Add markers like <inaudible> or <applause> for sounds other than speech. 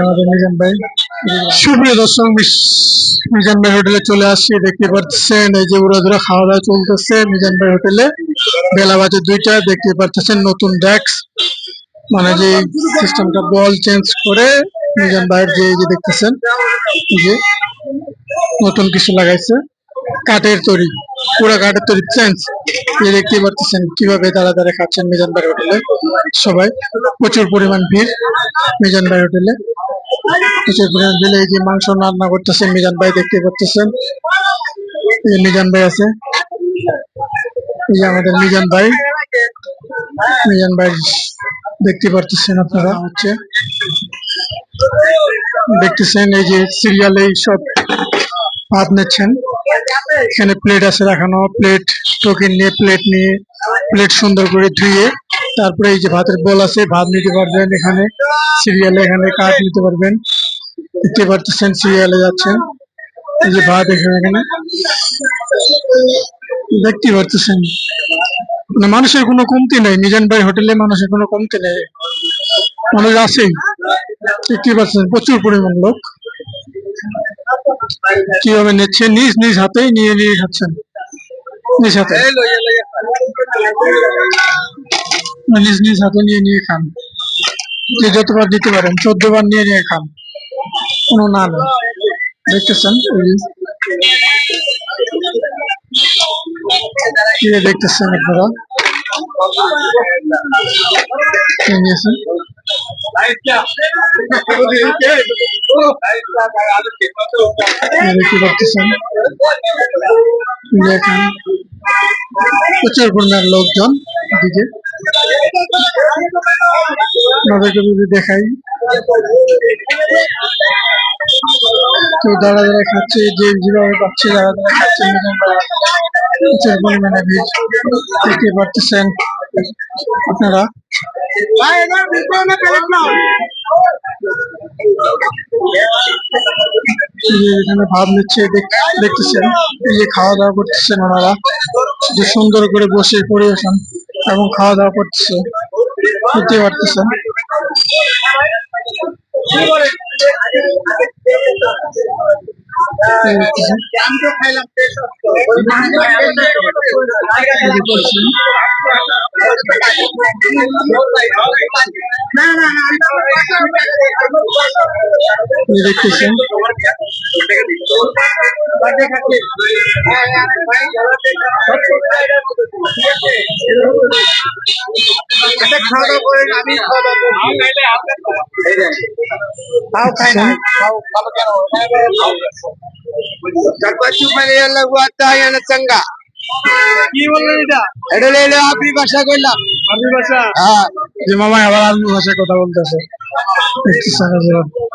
আমাদের মিজান ভাই মিজান ভাই চলে দেখতে এই যে খাওয়া দাওয়া চলতেছে ভাই হোটেলে। বেলা বাজে দুইটা, দেখতে নতুন ডেস্ক মানে যে বল চেঞ্জ করে ভাইয়ের যে যে দেখতেছেন যে নতুন কিছু লাগাইছে, কাঠের তৈরি। পুরো কাঠের তৈরি চেঞ্জ এই দেখতে পাচ্ছেন কীভাবে দাঁড়া দাঁড়া খাচ্ছেন মিজান ভাই হোটেলে সবাই, প্রচুর পরিমাণ ভিড় মিজান ভাই হোটেলে প্রচুর পরিমাণ ভিড়, এই যে মাংস রান্না করতেছেন মিজান ভাই দেখতে পাচ্ছেন এই মিজান ভাই আছে। এই যে আমাদের মিজান ভাই। মিজান ভাই দেখতে পাচ্ছেন আপনারা। হচ্ছে দেখতেছেন এই যে সিরিয়ালে সব ভাত নিচ্ছেন। এখানে প্লেট আছে রাখানো প্লেট টোকেন নিয়ে প্লেট নিয়ে প্লেট সুন্দর করে ধুয়ে তারপরে এই যে ভাতের বল আছে, ভাত নিতে পারবেন এখানে। সিরিয়ালে এখানে কাঠ নিতে পারবেন। দেখতে পারতেছেন সিরিয়ালে যাচ্ছেন। এই যে ভাত এখানে এখানে। দেখতে পারতেছেন। মানে মানুষের কোনো কমতি নেই। মিজান ভাই হোটেলে মানুষের কোনো কমতি নেই। মানুষ আছেই দেখতে পাচ্ছেন প্রচুর পরিমাণ লোক। কীভাবে নিচ্ছে? নিজ নিজ হাতেই নিয়ে নিয়ে খাচ্ছেন নিজ হাতে। নিজ নিজ হাতে নিয়ে নিয়ে খান। যে যতবার দিতে পারেন চোদ্দ বার নিয়ে নিয়ে খান। কোনো না নেই। দেখতেছেন। দেখতেছেন আপনারা। পাচ্ছেন প্রচুর পরিমাণ লোকজন আপনাদেরকে যদি দেখাই। কেউ দাঁড়া দাঁড়া খাচ্ছে, যে যেভাবে পাচ্ছে দাঁড়া দাঁড়া খাচ্ছে, প্রচুর পরিমাণে ভিড় দেখতে পারতেছেন আপনারা। এখানে ভাব নিচ্ছে, দেখ- দেখতেছেন, এই যে খাওয়া দাওয়া করতেছেন ওনারা। যে সুন্দর করে বসে পরিবেশন এবং খাওয়া দাওয়া করতেছে। বুঝতে পারতেছেন। এই দেখতেছেন। এই যে করছেন। এই যে দেখতেছেন খাওয়া দাওয়া করে আমি খাওয়া দাওয়া করছি খাও খাই না খাও খাও কেন সর্বোচ্চ মানে লাগু আত্মা না চঙ্গা কি বললেন এটা? এটা লেলে আপনি ভাষা কইলাম। আপনি ভাষা? যে মামা আবার আরবি ভাষায় কথা বলতেছে। <laughs>